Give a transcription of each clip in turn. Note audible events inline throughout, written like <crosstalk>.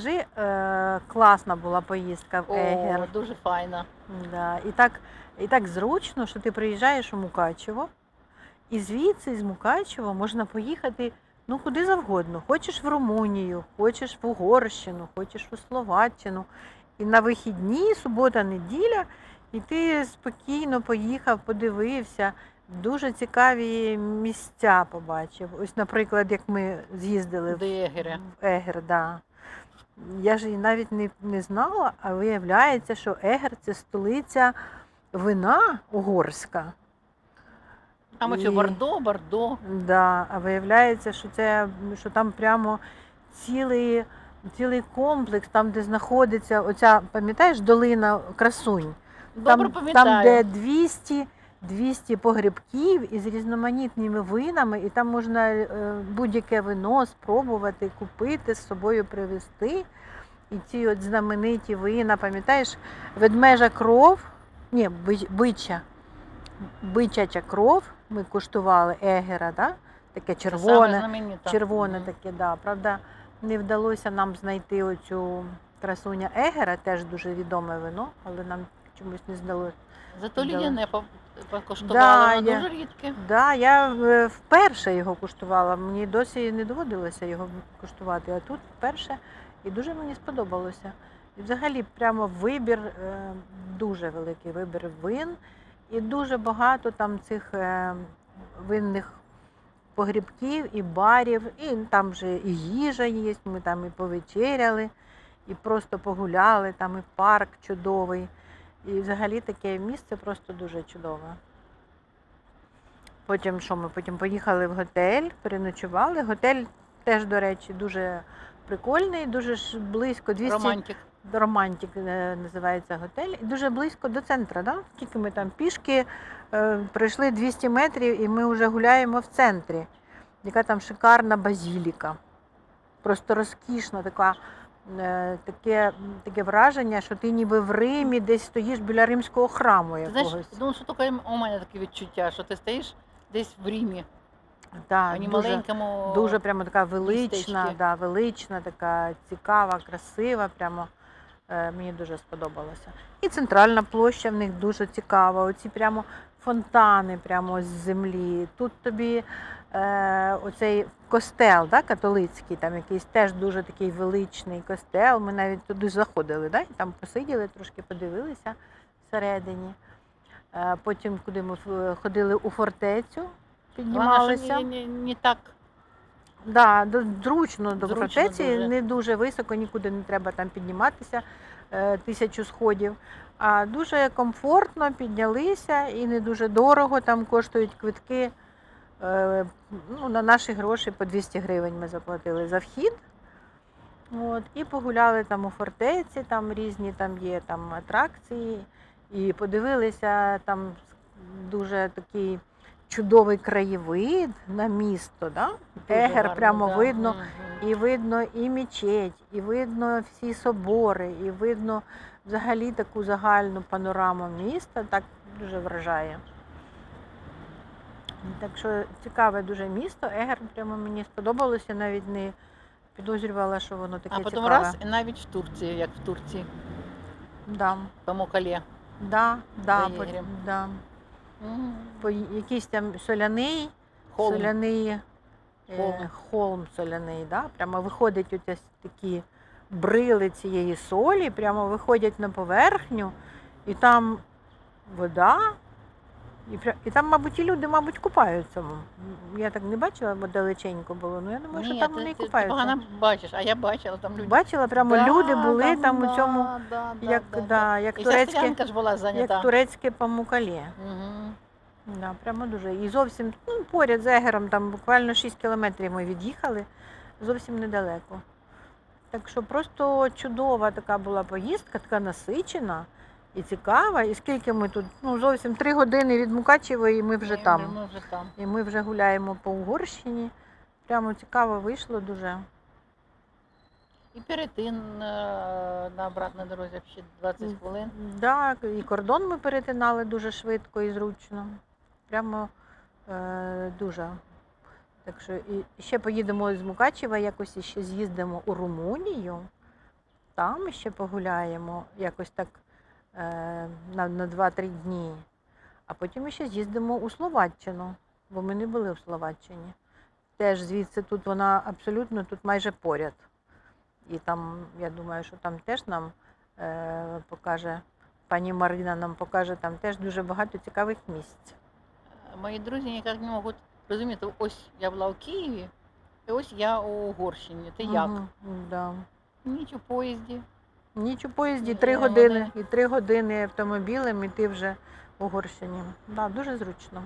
скажи, е, класна була поїздка в Егер. О, дуже файно. Да. І, так, і так зручно, що ти приїжджаєш у Мукачево, і звідси з Мукачева можна поїхати ну, куди завгодно. Хочеш в Румунію, хочеш в Угорщину, хочеш у Словаччину. І на вихідні, субота, неділя, і ти спокійно поїхав, подивився. Дуже цікаві місця побачив. Ось, наприклад, як ми з'їздили в Егер, да. Я ж і навіть не, не знала, а виявляється, що Егер це столиця вина угорська. А ми І- що, Бордо, Бордо. Да, а виявляється, що це що там прямо цілий, цілий комплекс, там, де знаходиться оця, пам'ятаєш, долина красунь. Добре Там, там, де 200, 200 погребків із різноманітними винами, і там можна е, будь-яке вино спробувати, купити, з собою привезти. І ці от знамениті вина, пам'ятаєш, ведмежа кров, ні, бича, бичача кров, ми куштували егера, да? таке червоне, червоне таке, да. Правда, не вдалося нам знайти оцю красуня Егера, теж дуже відоме вино, але нам чомусь не здалося. Зато Да. лідяне покуштувала, Да, я- дуже рідке. Да, я е, вперше його куштувала. Мені досі не доводилося його куштувати, а тут вперше і дуже мені сподобалося. І взагалі прямо вибір, е, дуже великий вибір вин, і дуже багато там цих е, винних погрібків і барів, і там вже і їжа є, ми там і повечеряли, і просто погуляли, там і парк чудовий. І взагалі таке місце просто дуже чудове. Потім що ми потім поїхали в готель, переночували. Готель теж, до речі, дуже прикольний, дуже ж близько 200 Романтик. Романтик е, називається готель, і дуже близько до центру. Да? Тільки ми там пішки е, пройшли 200 метрів, і ми вже гуляємо в центрі. Яка там шикарна базіліка. Просто розкішна така. Е, Таке, таке враження, що ти ніби в Римі десь стоїш біля римського храму якогось. знаєш, ну що таке у мене таке відчуття, що ти стоїш десь в Римі, Да, дуже, маленькому. Дуже прямо така велична, містечки. да, велична, така цікава, красива. Прямо е, мені дуже сподобалося. І центральна площа в них дуже цікава. Оці прямо фонтани прямо з землі. Тут тобі е, оцей костел, да, католицький, там якийсь теж дуже такий величний костел. Ми навіть туди заходили, да, і там посиділи, трошки подивилися всередині. Е, потім, куди ми е, ходили у фортецю, Піднімалися. піднімалися. Не, не, не так. Да, до- зручно до Зручно фортеці, дуже. не дуже високо, нікуди не треба там підніматися е, тисячу сходів. А дуже комфортно піднялися і не дуже дорого. Там коштують квитки. Е, Ну, на наші гроші по 200 гривень ми заплатили за вхід. От, і погуляли там у фортеці, там різні там є там атракції. І подивилися там дуже такий чудовий краєвид на місто. Да? Егер прямо да. видно. І видно і мечеть, і видно всі собори, і видно взагалі таку загальну панораму міста, так дуже вражає. Так що цікаве дуже місто. Егер прямо мені сподобалося, навіть не підозрювала, що воно таке А потім цікаве. раз і навіть в Турції, як в Турції, Да, по Мукалі. да, да, по, да. по якийсь там соляний, Холм. соляний е, Холм. холм соляний, да? прямо виходять ось такі брили цієї солі, прямо виходять на поверхню, і там вода, і, і там, мабуть, і люди, мабуть, купаються. Я так не бачила, бо далеченько було. Ну я думаю, що Ні, там ти, вони і ти, ти купаються. погано бачиш, а я бачила там люди. Бачила, прямо Да, люди були да, там да, у цьому, да, да, як, да, да, як І турецьке, стоянка ж була зайнята. як турецьке памукалі. Мгм. Да, прямо дуже. І зовсім ну, поряд з Егером, там буквально 6 кілометрів ми від'їхали, зовсім недалеко. Так що просто чудова така була поїздка, така насичена і цікава. І скільки ми тут, ну зовсім 3 години від Мукачева, і ми вже там. Ми вже там. І ми вже гуляємо по Угорщині. Прямо цікаво вийшло дуже. І перетин е, на обратній дорозі ще 20 хвилин. Так, і кордон ми перетинали дуже швидко і зручно. Прямо е, дуже. Так що і ще поїдемо з Мукачева, якось ще з'їздимо у Румунію. там ще погуляємо, якось так на, на 2-3 дні. А потім ми ще з'їздимо у Словаччину, бо ми не були в Словаччині. Теж звідси тут вона абсолютно тут майже поряд. І там, я думаю, що там теж нам е, покаже, пані Марина нам покаже там теж дуже багато цікавих місць. Мої друзі ніяк не можуть розуміти, ось я була у Києві, і ось я у Угорщині. Ти як? Мгм, Да. Ніч у поїзді. Ніч у поїзді три години, і три години автомобілем, і ти вже в Угорщині. Да, дуже зручно.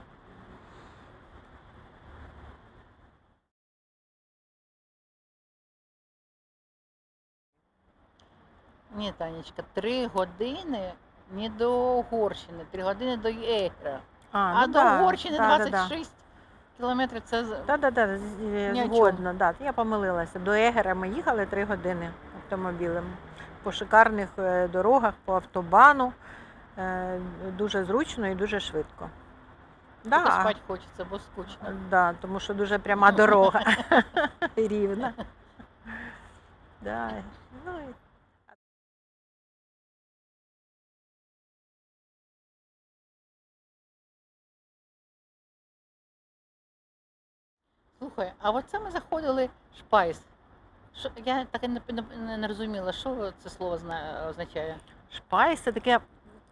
Ні, Танечка, три години не до Угорщини, три години до Єгера. А, ну до да, Угорщини да, да, да. 26 кілометрів це з- Так, так, так, Ні о чому. згодно. Да. Я помилилася. До Егера ми їхали три години автомобілем. По шикарних е, дорогах, по автобану. Е, Дуже зручно і дуже швидко. Да, спати хочеться, бо скучно. да, тому що дуже пряма дорога. <laughs> Рівна. <laughs> Да. Ну, Слухай, а от це ми заходили в шпайс. Що, я так і не, не, не розуміла, що це слово зна, означає. Шпайс це таке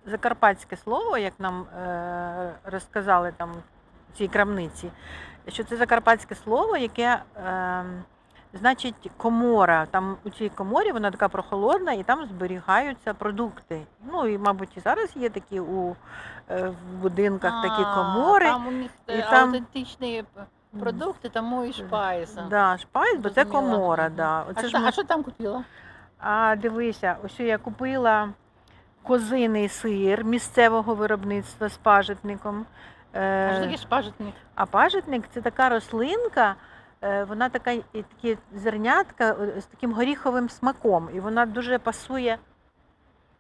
закарпатське слово, як нам е, розказали там в цій крамниці, що це закарпатське слово, яке е, значить комора. Там у цій коморі вона така прохолодна, і там зберігаються продукти. Ну і, мабуть, і зараз є такі у е, в будинках такі А, комори. Там у них і е, там- п- продукти, тому і шпайс. Да, шпайс, бо це Зрозуміла. комора. Да. А, Оце ж що, ми- а що там купила? А дивися, ось я купила козиний сир місцевого виробництва з пажитником. А Е, що таке шпажитник? А пажитник це така рослинка, е, вона така і такі зернятка е, з таким горіховим смаком, і вона дуже пасує,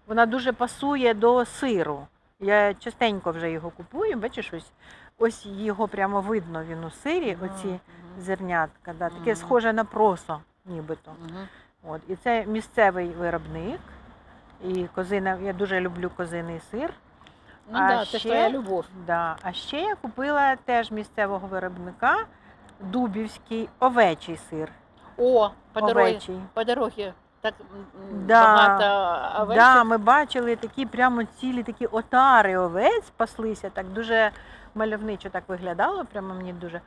вона дуже пасує до сиру. Я частенько вже його купую, бачиш, ось, ось його прямо видно він у сирі, оці зернятка, да, таке схоже на просо, нібито. От, і це місцевий виробник. І козина, я дуже люблю козиний сир. Ну А да, це ще- твоя любов. Да. А ще я купила теж місцевого виробника дубівський овечий сир. О, по дорозі, по дорозі так Да, багато овечок. Да, ми бачили такі прямо цілі такі отари овець паслися, так дуже мальовничо так виглядало, прямо мені дуже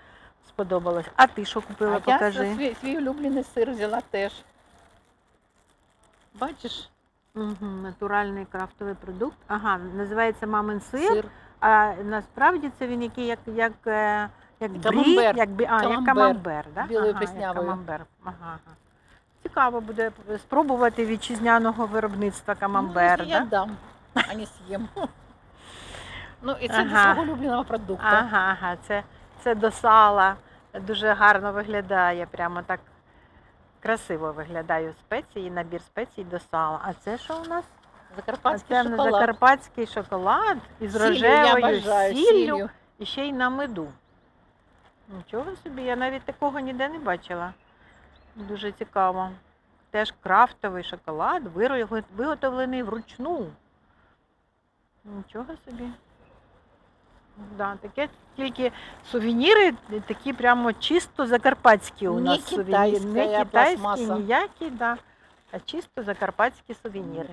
сподобалось. А ти що купила, а покажи. я свій, свій улюблений сир взяла теж. Бачиш, Угу, натуральний крафтовий продукт. Ага, називається мамин сир. сир. А насправді це він який як, як, е, як брі, як, а, як Камамбер. камамбер, да? Білою ага, як камамбер. Ага, ага. Цікаво буде спробувати вітчизняного виробництва камамбер. Ну, я да? дам, а не з'їм. Ну і це Ага. для свого улюбленого продукту. Ага, ага, це, це до сала. Дуже гарно виглядає, прямо так красиво виглядає спеції, набір спецій до сала. А це що у нас? А Закарпатський це шоколад. закарпатський шоколад із Сіллю, рожевою сіллю. сіллю. І ще й на меду. Нічого собі, я навіть такого ніде не бачила. Дуже цікаво. Теж крафтовий шоколад, виготовлений вручну. Нічого собі. Да, таке тільки сувеніри такі прямо чисто закарпатські у Не нас сувеніри. Не китайські, пластмаса. ніякі, да, а чисто закарпатські сувеніри.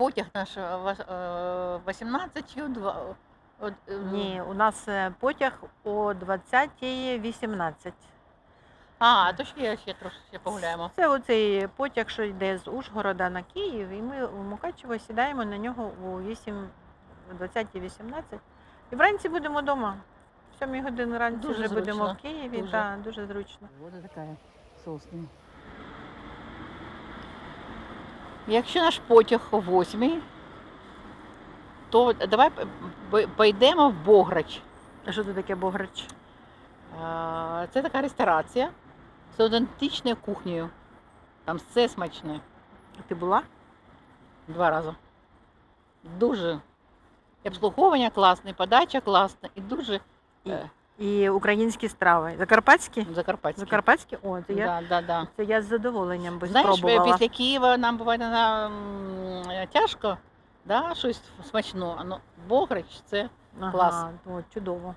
Потяг наш е, ва- е, 18 чи у два- е, Ні, у нас е, потяг о 20.18. А, то ще ще трошки погуляємо. Це оцей потяг, що йде з Ужгорода на Київ, і ми у Мукачево сідаємо на нього у 8, о 20.18. І вранці будемо вдома. В 7 години ранці Дуже вже будемо в Києві. дуже. Так, дуже зручно. Вода така сосна. Якщо наш потяг о 8, то давай п- п- в Бограч. А що це таке Бограч? Це така ресторація з аутентичною кухнею. Там все смачне. Ти була? Два рази. Дуже. І обслуговування класне, і подача класна, і дуже І, е, і українські страви. Закарпатські? Закарпатські. Закарпатські? О, це я, Да, да, да. це я з задоволенням би Знаєш, спробувала. після Києва нам буває на, м, тяжко, да, щось смачно, а ну, Бограч це Ага, клас. О, чудово.